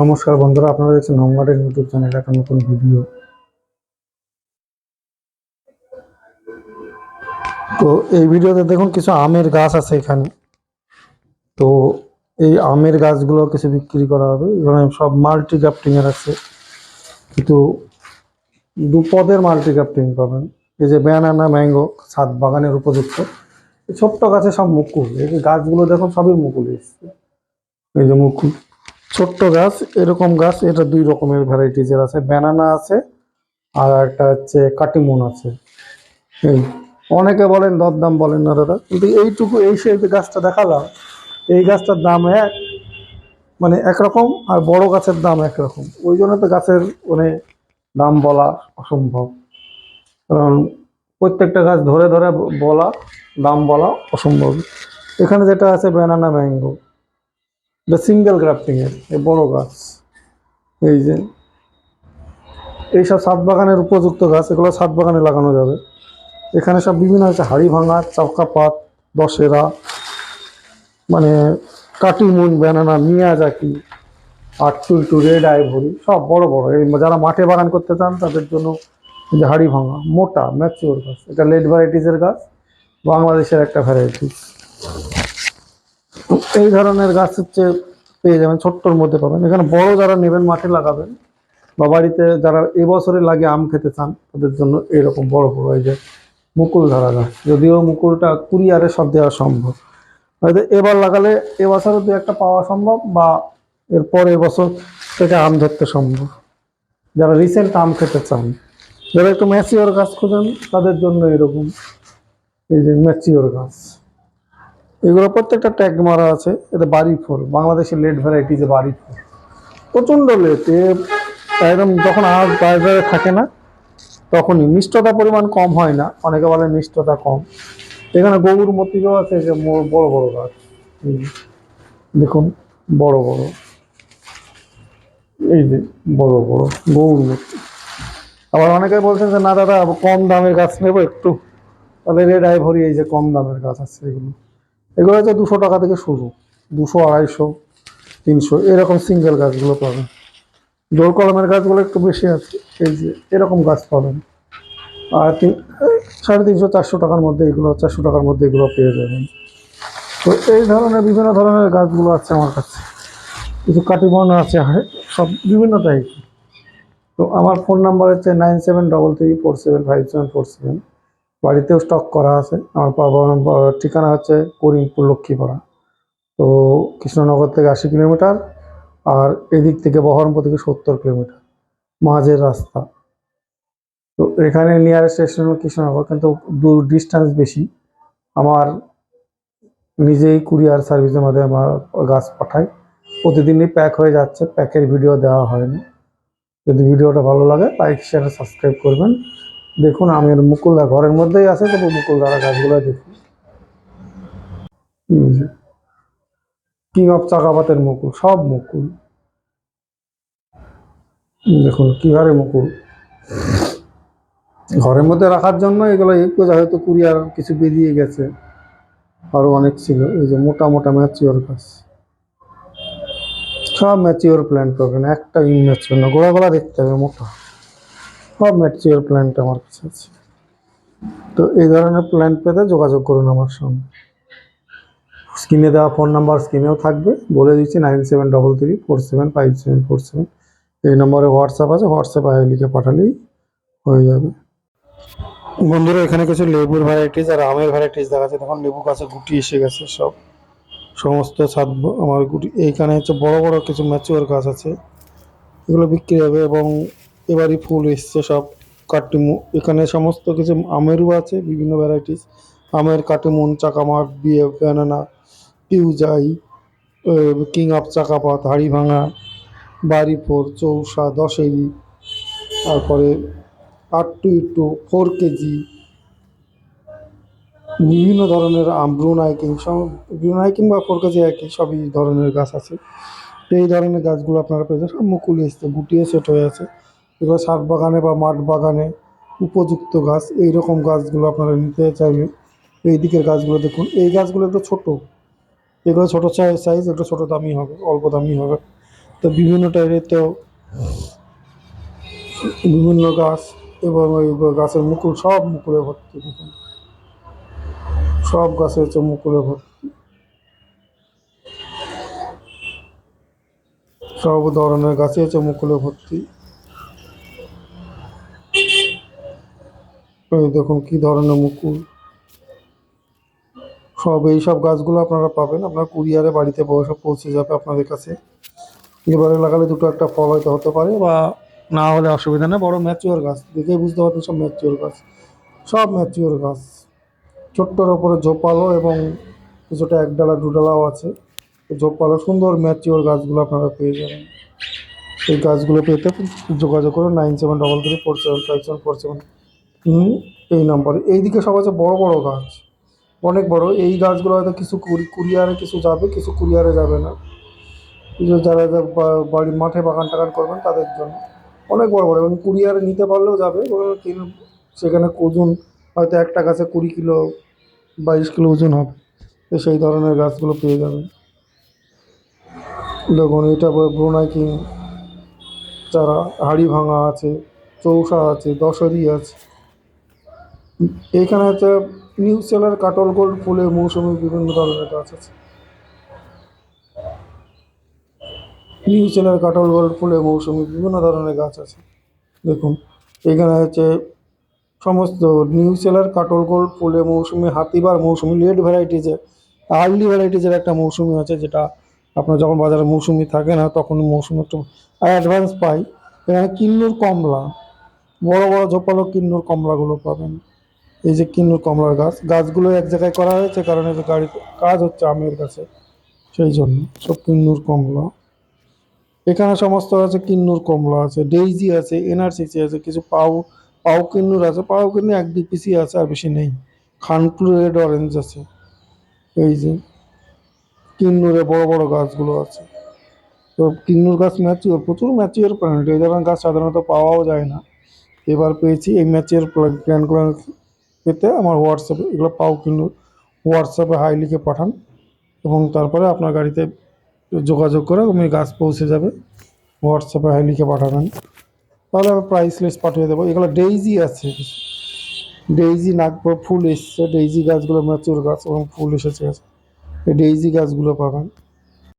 নমস্কার বন্ধুরা, আপনারা দেখছেন হোমগার্ডের ইউটিউব চ্যানেল একটা নতুন ভিডিও তো এই ভিডিওতে দেখুন, কিছু আমের গাছ আছে এখানে। তো এই আমের গাছগুলো কিছু বিক্রি করা হবে। এখানে সব মাল্টি এর আছে। কিন্তু দু পদের মাল্টি গ্রাফটিং পাবেন। এই যে ব্যানানা ম্যাঙ্গো ছাদ বাগানের উপযুক্ত। ছোট্ট গাছে সব মুকুল। এই গাছগুলো দেখুন, সবই মুকুল এসছে। এই যে মুকুল। ছোট্ট গাছ, এরকম গাছ, এটা দুই রকমের ভ্যারাইটিজের আছে। ব্যানানা আছে, আর একটা হচ্ছে কাটিমুন আছে। এই, অনেকে বলেন, দরদাম বলেন না দাদা। কিন্তু এইটুকু, এই যে গাছটা দেখালাম, এই গাছটার দাম এক মানে একরকম, আর বড় গাছের দাম একরকম। ওই জন্য তো গাছের মানে দাম বলা অসম্ভব। কারণ প্রত্যেকটা গাছ ধরে ধরে বলা, দাম বলা অসম্ভব। এখানে যেটা আছে ব্যানানা ম্যাঙ্গো এটা সিঙ্গেল গ্রাফটিং এর, এই বড় গাছ। এই যে, এইসব সাত বাগানের উপযুক্ত গাছ, এগুলো সাত বাগানে লাগানো যাবে। এখানে সব বিভিন্ন আছে হাড়ি ভাঙা চাকাপাত দশেরা মানে কাটিমুন ব্যানানা, মিয়াজাকি আর টুলটু রেড আইভরি, সব বড় বড়। এই যারা মাঠে বাগান করতে চান, তাদের জন্য যে হাড়ি ভাঙা, মোটা ম্যাচিওর গাছ। এটা লেট ভ্যারাইটিসের গাছ, বাংলাদেশের একটা ভ্যারাইটিস। এই ধরনের গাছ হচ্ছে পেয়ে যাবেন, ছোট্টর মধ্যে পাবেন। এখানে বড় যারা নেবেন, মাঠে লাগাবেন বা বাড়িতে যারা এবছরে লাগে আম খেতে চান, তাদের জন্য এরকম বড় বড় এই যে মুকুল ধরা গাছ। যদিও মুকুলটা কুরিয়ারে সব দেওয়া সম্ভব। হয়তো এবার লাগালে এবছরও দু একটা পাওয়া সম্ভব বা এর পরের বছর থেকে আম ধরতে সম্ভব। যারা রিসেন্ট আম খেতে চান, যারা একটু ম্যাচিওর গাছ খোঁজেন, তাদের জন্য এরকম এই যে ম্যাচিওর গাছ। এগুলো প্রত্যেকটা ট্যাগ মারা আছে। এটা বাড়ি ফল। বাংলাদেশের লেট ভ্যারাইটি যে বাড়ি ফল। প্রচণ্ড লেট একদম যখন আজ বাজারে থাকে না, তখনই। মিষ্টতা পরিমাণ কম হয় না। অনেকে বলে মিষ্টতা কম। এখানে গরুর মতিও আছে যে বড় বড় গাছ। দেখুন, বড় বড়। এই যে বড় বড় গৌর মূর্তি। আবার অনেকে বলছেন যে, না দাদা, কম দামের গাছ নেব একটু। তাহলে রেড আইভরি এই যে কম দামের গাছ আছে এগুলো। এগুলো হচ্ছে দুশো টাকা থেকে শুরু। দুশো, আড়াইশো, তিনশো, এরকম সিঙ্গেল গাছগুলো পাবেন। জোর কলমের গাছগুলো একটু বেশি আছে, এই যে এরকম গাছ পাবেন। আর তিন, সাড়ে তিনশো, চারশো টাকার মধ্যে এগুলো, চারশো টাকার মধ্যে এগুলো পেয়ে যাবেন। তো এই ধরনের, বিভিন্ন ধরনের গাছগুলো আছে আমার কাছে। কিছু কাটিবন আছে সব বিভিন্ন টাইপ তো আমার ফোন নাম্বার হচ্ছে nine seven double three four seven five seven four seven বাড়িতেও স্টক করা আছে। আমার ঠিকানা হচ্ছে করিমপুর লক্ষ্মীপাড়া তো কৃষ্ণনগর থেকে আশি কিলোমিটার আর এদিক থেকে বহরমপুর থেকে সত্তর কিলোমিটার। মাঝের রাস্তা। তো এখানে নিয়ার স্টেশন কৃষ্ণনগর, কিন্তু দূর ডিস্টেন্স বেশি। আমার নিজেই কুরিয়ার সার্ভিসের মাধ্যমে আমার গাছ পাঠাই প্রতিদিনই প্যাক হয়ে যাচ্ছে প্যাকের ভিডিও দেওয়া হয়নি। যদি ভিডিওটা ভালো লাগে লাইক শেয়ার সাবস্ক্রাইব করবেন। দেখুন, আমের মুকুলদা ঘরের মধ্যেই আছে, তবু মুকুলদারা গাছগুলো দেখুন। কিং অফ চাকাপাতের মুকুল, সব মুকুল। দেখুন, কীভাবে মুকুল। ঘরের মধ্যে রাখার জন্য এগুলো একটু হয়তো কুরিয়ার কিছু বেরিয়ে গেছে। আরও অনেক ছিল, এই যে মোটা মোটা ম্যাচিওর গাছ। সব ম্যাচিওর প্ল্যান্ট পাবেন, একটা ইনম্যাচিওর না গোড়া গোড়া দেখতে হবে, মোটা। সব ম্যাচিওর প্ল্যান্ট আমার কাছে আছে। তো এই ধরনের প্ল্যান্ট পেতে যোগাযোগ করুন আমার সঙ্গে। স্ক্রিনে দেওয়া ফোন নাম্বার স্ক্রিনেও থাকবে। বলে দিচ্ছি nine seven double three four seven five seven four seven এই নম্বরে হোয়াটসঅ্যাপ আছে হোয়াটসঅ্যাপ আয় লিখে পাঠালেই হয়ে যাবে। বন্ধুরা, এখানে কিছু লেবুর ভ্যারাইটিস আর আমের ভ্যারাইটিস দেখাচ্ছে। তখন লেবু গাছে গুটি এসে গেছে সব। সমস্ত ছাদ আমার গুটি। এইখানে হচ্ছে বড় বড় কিছু ম্যাচিওর গাছ আছে। এগুলো বিক্রি হবে এবং এবারই ফুল এসছে সব কাটিমু। এখানে সমস্ত কিছু আমেরও আছে, বিভিন্ন ভ্যারাইটিস আমের, কাটিমুন, চাকামার, বিয়ে ব্যানানা পিউজাই কিং অফ চাকাপাত হাড়ি ভাঙা বাড়ি ফোর চৌসা, দশেরি, তারপরে আট টু টু ফোর কেজি বিভিন্ন ধরনের আম ব্রুনাইকিং সব ব্রুনাইকিং বা ফোর কেজি একই, সবই ধরনের গাছ আছে। এই ধরনের গাছগুলো আপনারা পেয়ে যাবেন। সব মুকুল এসছে, গুটিয়ে সেট হয়ে আছে। এগুলো সার বাগানে বা মাঠ বাগানে উপযুক্ত গাছ এই রকম গাছগুলো আপনারা নিতে চাইলে এই দিকের গাছগুলো দেখুন। এই গাছগুলো একটু ছোট। এগুলো ছোটো সাইজ একটু ছোটো দামি হবে, অল্প দামি হবে। তো বিভিন্ন টাইপের তো বিভিন্ন গাছ এবং ওই গাছের মুকুল, সব মুকুলে ভর্তি দেখুন। সব গাছে হচ্ছে মুকুলে ভর্তি। সব ধরনের গাছে হচ্ছে মুকুলে ভর্তি। এই দেখুন কি ধরনের মুকুল। সব এই সব গাছগুলো আপনারা পাবেন। আপনার কুরিয়ারে বাড়িতে পৌঁছে পৌঁছে যাবে আপনাদের কাছে। এবারে লাগালে দুটো একটা ফল হয়তো হতে পারে বা না হলে অসুবিধা নেই। বড় ম্যাচিওর গাছ। দেখেই বুঝতে পারছেন সব ম্যাচিওর গাছ। সব ম্যাচিওর গাছ। ছোট্টর ওপরে ঝোপালো এবং কিছুটা এক ডালা দু ডালাও আছে। ঝোপালো সুন্দর ম্যাচিওর গাছগুলো আপনারা পেয়ে যাবেন। এই গাছগুলো পেতে যোগাযোগ করুন nine seven double three four seven five seven four seven. এই নম্বরে। এইদিকে সব আছে বড় বড় গাছ। অনেক বড়। এই গাছগুলো হয়তো কিছু কুরি- কুরিয়ারে কিছু যাবে, কিছু কুরিয়ারে যাবে না। যারা বাড়ির মাঠে বাগান টাগান করবেন তাদের জন্য। অনেক বড় বড়। এবং কুরিয়ারে নিতে পারলেও যাবে। সেখানে ওজন হয়তো একটা গাছে কুড়ি কিলো, বাইশ কিলো ওজন হবে। তো সেই ধরনের গাছগুলো পেয়ে যাবেন। দেখুন, এটা ব্রোনাই কিং চারা, হাড়ি ভাঙা আছে, চৌষা আছে, দশরি আছে। এখানে হচ্ছে নিউ সেলার কাটল গোল্ড ফুলের মৌসুমি বিভিন্ন ধরনের গাছ আছে। নিউ সেলার কাটল গোল্ড ফুলের মৌসুমি বিভিন্ন ধরনের গাছ আছে। দেখুন, এখানে হচ্ছে সমস্ত নিউ সেলার কাটল গোল্ড ফুলের মৌসুমি, হাতিবার মৌসুমি লেট ভ্যারাইটিজের আর্লি ভ্যারাইটিজের একটা মৌসুমি আছে, যেটা আপনার যখন বাজারে মৌসুমি থাকে না, তখন মৌসুমি একটু অ্যাডভান্স পাই। এখানে কিন্নুর কমলা, বড় বড় ঝোপালো কিন্নুর কমলাগুলো পাবেন। এই যে কিন্নুর কমলার গাছ, গাছগুলো এক জায়গায় করা হয়েছে কারণ এই যে গাড়িতে কাজ হচ্ছে আমের গাছে সেই জন্য সব কিন্নুর কমলা। এখানে সমস্ত আছে কিন্নুর কমলা আছে, ডেইজি আছে, এনআরসিসি আছে, কিছু পাউ পাউ কিন্নুর আছে পাউ কিন্নু এক দুই পিসি আছে আর বেশি নেই। খানপুর রেড অরেঞ্জ আছে, এই যে কিন্নুরে বড় বড় গাছগুলো আছে। তো কিন্নুর গাছ ম্যাচিওর, প্রচুর ম্যাচিওর প্ল্যান্ট, এই ধরনের গাছ সাধারণত পাওয়াও যায় না। এবার পেয়েছি এই ম্যাচিওর প্ল্যান্টগুলো পেতে আমার হোয়াটসঅ্যাপে এগুলো পাও কিন্নুর হোয়াটসঅ্যাপে হাই লিখে পাঠান এবং তারপরে আপনার গাড়িতে যোগাযোগ করে আপনি গাছ পৌঁছে যাবে। হোয়াটসঅ্যাপে হাই লিখে পাঠাবেন। তাহলে আমি প্রাইস লিস্ট পাঠিয়ে দেবো। এগুলো ডেইজি আছে। ডেইজি নাগপুর ফুল এসছে। ডেইজি গাছগুলো ম্যাচুর গাছ এবং ফুল এসেছে। এই ডেইজি গাছগুলো পাবেন।